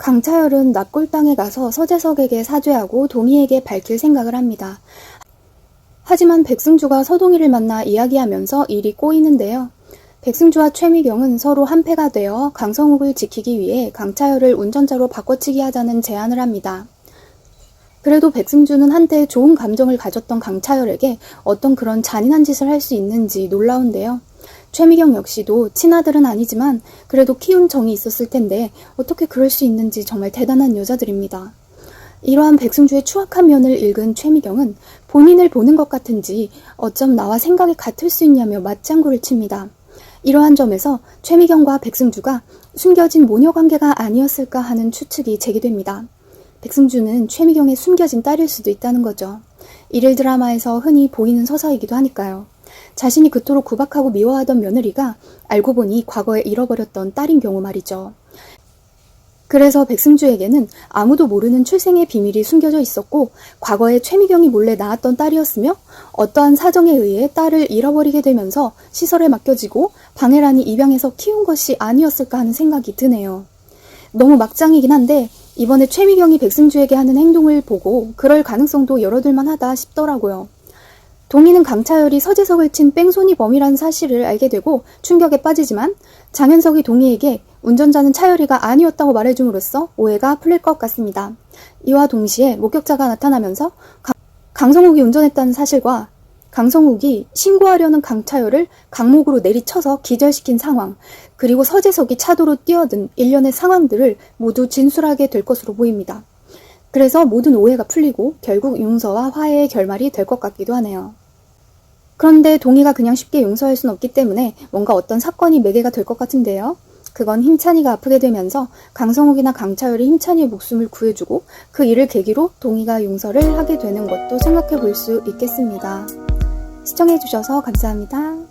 강차열은 납골당에 가서 서재석에게 사죄하고 동희에게 밝힐 생각을 합니다. 하지만 백승주가 서동희를 만나 이야기하면서 일이 꼬이는데요. 백승주와 최미경은 서로 한패가 되어 강성욱을 지키기 위해 강차열을 운전자로 바꿔치기 하자는 제안을 합니다. 그래도 백승주는 한때 좋은 감정을 가졌던 강차열에게 어떤 그런 잔인한 짓을 할 수 있는지 놀라운데요. 최미경 역시도 친아들은 아니지만 그래도 키운 정이 있었을 텐데 어떻게 그럴 수 있는지 정말 대단한 여자들입니다. 이러한 백승주의 추악한 면을 읽은 최미경은 본인을 보는 것 같은지 어쩜 나와 생각이 같을 수 있냐며 맞장구를 칩니다. 이러한 점에서 최미경과 백승주가 숨겨진 모녀 관계가 아니었을까 하는 추측이 제기됩니다. 백승주는 최미경의 숨겨진 딸일 수도 있다는 거죠. 일일 드라마에서 흔히 보이는 서사이기도 하니까요. 자신이 그토록 구박하고 미워하던 며느리가 알고 보니 과거에 잃어버렸던 딸인 경우 말이죠. 그래서 백승주에게는 아무도 모르는 출생의 비밀이 숨겨져 있었고 과거에 최미경이 몰래 낳았던 딸이었으며 어떠한 사정에 의해 딸을 잃어버리게 되면서 시설에 맡겨지고 방해란이 입양해서 키운 것이 아니었을까 하는 생각이 드네요. 너무 막장이긴 한데 이번에 최미경이 백승주에게 하는 행동을 보고 그럴 가능성도 열어둘만 하다 싶더라고요. 동희는 강차열이 서재석을 친 뺑소니 범이라는 사실을 알게 되고 충격에 빠지지만 장현석이 동희에게 운전자는 차열이가 아니었다고 말해줌으로써 오해가 풀릴 것 같습니다. 이와 동시에 목격자가 나타나면서 강, 강성욱이 운전했다는 사실과 강성욱이 신고하려는 강차열을 강목으로 내리쳐서 기절시킨 상황, 그리고 서재석이 차도로 뛰어든 일련의 상황들을 모두 진술하게 될 것으로 보입니다. 그래서 모든 오해가 풀리고 결국 용서와 화해의 결말이 될 것 같기도 하네요. 그런데 동희가 그냥 쉽게 용서할 순 없기 때문에 뭔가 어떤 사건이 매개가 될 것 같은데요. 그건 힘찬이가 아프게 되면서 강성욱이나 강차열이 힘찬이의 목숨을 구해주고 그 일을 계기로 동희가 용서를 하게 되는 것도 생각해 볼 수 있겠습니다. 시청해주셔서 감사합니다.